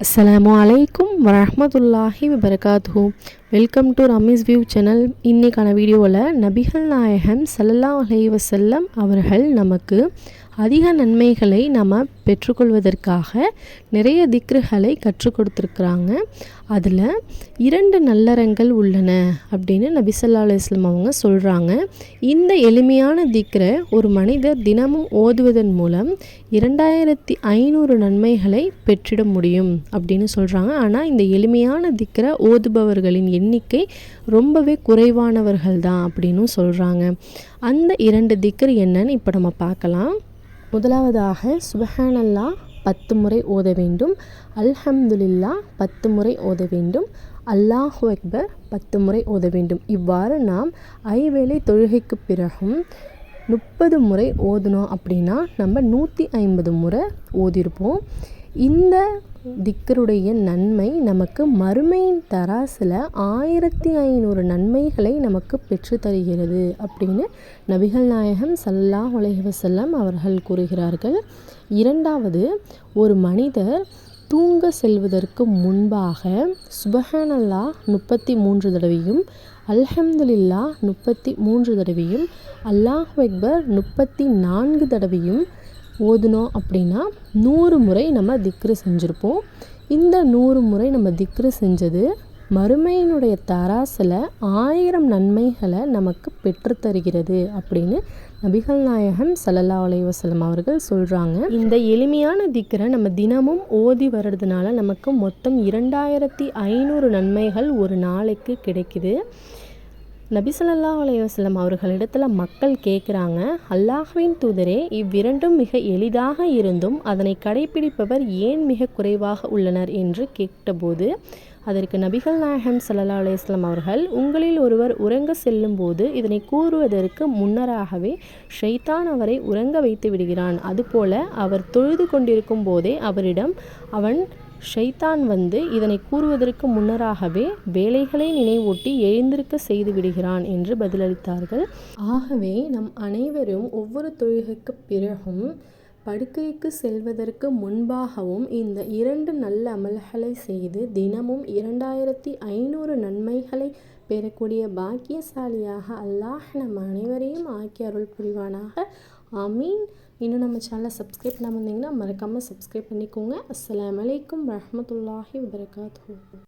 আসসালামু আলাইকুম அலைக்கும் வரஹ்மத்துல்லாஹி வபரகாத்துஹு. Welcome to Rameez view channel. இன்றைக்கான வீடியோவில் நபிகள் நாயகம் சல்லா அலைஹி வஸல்லம் அவர்கள் நமக்கு அதிக நன்மைகளை நம்ம பெற்றுக்கொள்வதற்காக நிறைய திக்ருகளை கற்றுக் கொடுத்துருக்குறாங்க. அதில் இரண்டு நல்லறங்கள் உள்ளன அப்படின்னு நபிசல்லா ஸல்லல்லாஹு அவங்க சொல்கிறாங்க இந்த எளிமையான திக்ரை ஒரு மனிதர் தினமும் ஓதுவதன் மூலம் இரண்டாயிரத்தி ஐநூறு நன்மைகளை பெற்றிட முடியும் அப்படின்னு சொல்கிறாங்க ஆனால் இந்த எளிமையான திக்கரை ஓதுபவர்களின் எண்ணிக்கை ரொம்பவே குறைவானவர்கள் தான் அப்படின்னும் சொல்கிறாங்க அந்த இரண்டு திக்கர் என்னன்னு இப்போ நம்ம பார்க்கலாம். முதலாவதாக சுபஹானல்லா பத்து முறை ஓத வேண்டும். அல்ஹம்துலில்லா பத்து முறை ஓத வேண்டும். அல்லாஹு அக்பர் பத்து முறை ஓத வேண்டும். இவ்வாறு நாம் ஐவேளை தொழுகைக்கு பிறகும் முப்பது முறை ஓதுனோம் அப்படின்னா நம்ம நூற்றி ஐம்பது முறை ஓதிருப்போம். இந்த திக்கருடைய நன்மை நமக்கு மறுமையின் தராசில் ஆயிரத்தி ஐநூறு நன்மைகளை நமக்கு பெற்று தருகிறது அப்படின்னு நபிகள் நாயகம் சல்லாஹ் அலைஹி அவர்கள் கூறுகிறார்கள். இரண்டாவது ஒரு மனிதர் தூங்க செல்வதற்கு முன்பாக சுபஹானல்லா முப்பத்தி மூன்று தடவையும் அல்ஹம்துலில்லா முப்பத்தி மூன்று தடவையும் அல்லாஹ் அக்பர் முப்பத்தி நான்கு தடவையும் ஓதுனோம் அப்படின்னா நூறு முறை நம்ம திக்ரு செஞ்சுருப்போம். இந்த நூறு முறை நம்ம திக்ரு செஞ்சது மறுமையினுடைய தராசில் ஆயிரம் நன்மைகளை நமக்கு பெற்றுத்தருகிறது அப்படின்னு நபிகள் நாயகம் சல்லல்லா அலைஹி அவர்கள் சொல்கிறாங்க இந்த எளிமையான திக்கரை நம்ம தினமும் ஓதி வர்றதுனால நமக்கு மொத்தம் இரண்டாயிரத்தி ஐநூறு நன்மைகள் ஒரு நாளைக்கு கிடைக்குது. நபிசல்லா ஸல்லல்லாஹு அவர்களிடத்தில் மக்கள் கேட்குறாங்க அல்லாஹ்வின் தூதரே இவ்விரண்டும் மிக எளிதாக இருந்தும் அதனை கடைபிடிப்பவர் ஏன் மிக குறைவாக உள்ளனர்? என்று கேட்டபோது அதற்கு நபிகள் நாயகம் சல்லா அலைஹி அவர்கள் உங்களில் ஒருவர் உறங்க செல்லும்போது இதனை கூறுவதற்கு முன்னராகவே ஷைத்தான் அவரை உறங்க வைத்து விடுகிறான். அதுபோல அவர் தொழுது கொண்டிருக்கும் போதே அவரிடம் அவன் ஷைத்தான் வந்து இதனை கூறுவதற்கு முன்னராகவே வேலைகளை நினைவூட்டி எழுந்திருக்க செய்து விடுகிறான் என்று பதிலளித்தார்கள். ஆகவே நம் அனைவரும் ஒவ்வொரு தொழுகைக்கு பிறகும் படுக்கைக்கு செல்வதற்கு முன்பாகவும் இந்த இரண்டு நல்ல அமல்களை செய்து தினமும் இரண்டாயிரத்தி ஐநூறு நன்மைகளை பெறக்கூடிய பாக்கியசாலியாக அல்லாஹ் நம் அனைவரையும் ஆக்கி அருள் புரிவானாக. ஆமீன் இன்னும் நம்ம சேனலை சப்ஸ்கிரைப் பண்ணாமல் இருந்தீங்கன்னா மறக்காமல் சப்ஸ்கிரைப் பண்ணிக்கோங்க. அஸ்லாம் வலைக்கம் வரமத்துல்லாஹி வபரகாத்துஹு.